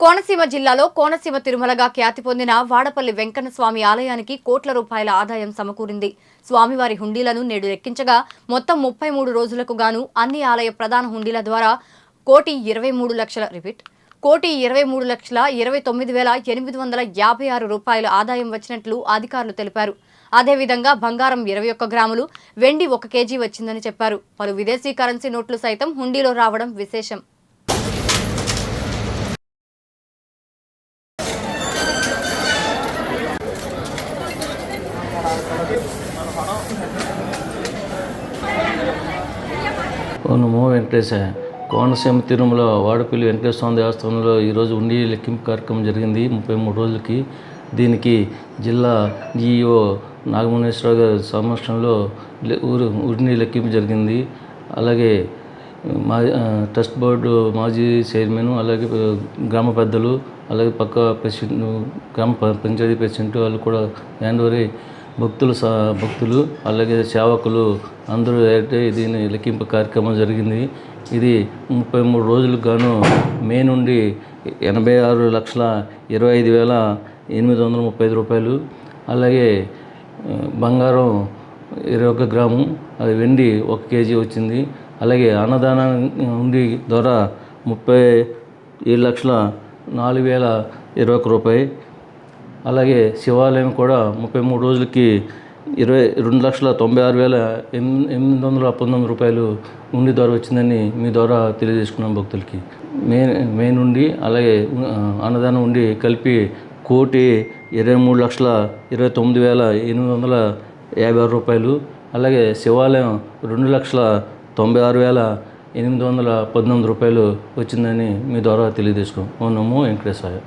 కోనసీమ జిల్లాలో కోనసీమ తిరుమలగా ఖ్యాతి పొందిన వాడపల్లి వెంకన్న స్వామి ఆలయానికి కోట్ల రూపాయల ఆదాయం సమకూరింది. స్వామివారి హుండీలను నేడు లెక్కించగా మొత్తం ముప్పై మూడు రోజులకు గాను అన్ని ఆలయ ప్రధాన హుండీల ద్వారా కోటి ఇరవై మూడు లక్షల రిపీట్ కోటి ఇరవై మూడు లక్షల ఇరవై తొమ్మిది వేల ఎనిమిది వందల యాభై ఆరు రూపాయల ఆదాయం వచ్చినట్లు అధికారులు తెలిపారు. అదేవిధంగా బంగారం ఇరవై ఒక్క గ్రాములు వెండి ఒక కేజీ వచ్చిందని చెప్పారు. పలు విదేశీ కరెన్సీ నోట్లు సైతం హుండీలో రావడం విశేషం. ఓ నమో వెంకటేశ. కోనసీమ తిరుమల వాడపల్లి వెంకటేశ్వర స్వామి దేవస్థానంలో ఈరోజు ఉండి లెక్కింపు కార్యక్రమం జరిగింది. ముప్పై మూడు రోజులకి దీనికి జిల్లా డిఈఓ నాగమనేశ్వర గారి సమక్షంలో ఊరు ఉండి లెక్కింపు జరిగింది. అలాగే మా ట్రస్ట్ బోర్డు మాజీ చైర్మన్ అలాగే గ్రామ పెద్దలు అలాగే పక్క ప్రెసిడెంట్ గ్రామ పంచాయతీ ప్రెసిడెంట్ వాళ్ళు కూడా హ్యాండ్ ఓవర్ భక్తులు సా భక్తులు అలాగే సేవకులు అందరూ అయితే దీని లెక్కింపు కార్యక్రమం జరిగింది. ఇది ముప్పై మూడు రోజులకు గాను మే నుండి ఎనభై ఆరు లక్షల ఇరవై ఐదు వేల ఎనిమిది వందల ముప్పై ఐదు రూపాయలు అలాగే బంగారం ఇరవై ఒక్క గ్రాము అది వెండి ఒక కేజీ వచ్చింది. అలాగే అన్నదానం ఉండి ద్వారా ముప్పై ఏడు లక్షల నాలుగు వేల ఇరవై ఒక రూపాయి అలాగే శివాలయం కూడా ముప్పై మూడు రోజులకి ఇరవై రెండు లక్షల తొంభై ఆరు వేల ఎనిమిది ఎనిమిది వందల పంతొమ్మిది రూపాయలు ఉండి ద్వారా వచ్చిందని మీ ద్వారా తెలియజేసుకున్నాం భక్తులకి. మే మే నుండి అలాగే అన్నదానం ఉండి కలిపి కోటి ఇరవై మూడు లక్షల ఇరవై తొమ్మిది వేల ఎనిమిది వందల యాభై ఆరు రూపాయలు అలాగే శివాలయం రెండు లక్షల తొంభై ఆరు వేల ఎనిమిది వందల పద్దెనిమిది రూపాయలు వచ్చిందని మీ ద్వారా తెలియజేసుకున్నాం. ఓ నమో వెంకటేశ్వర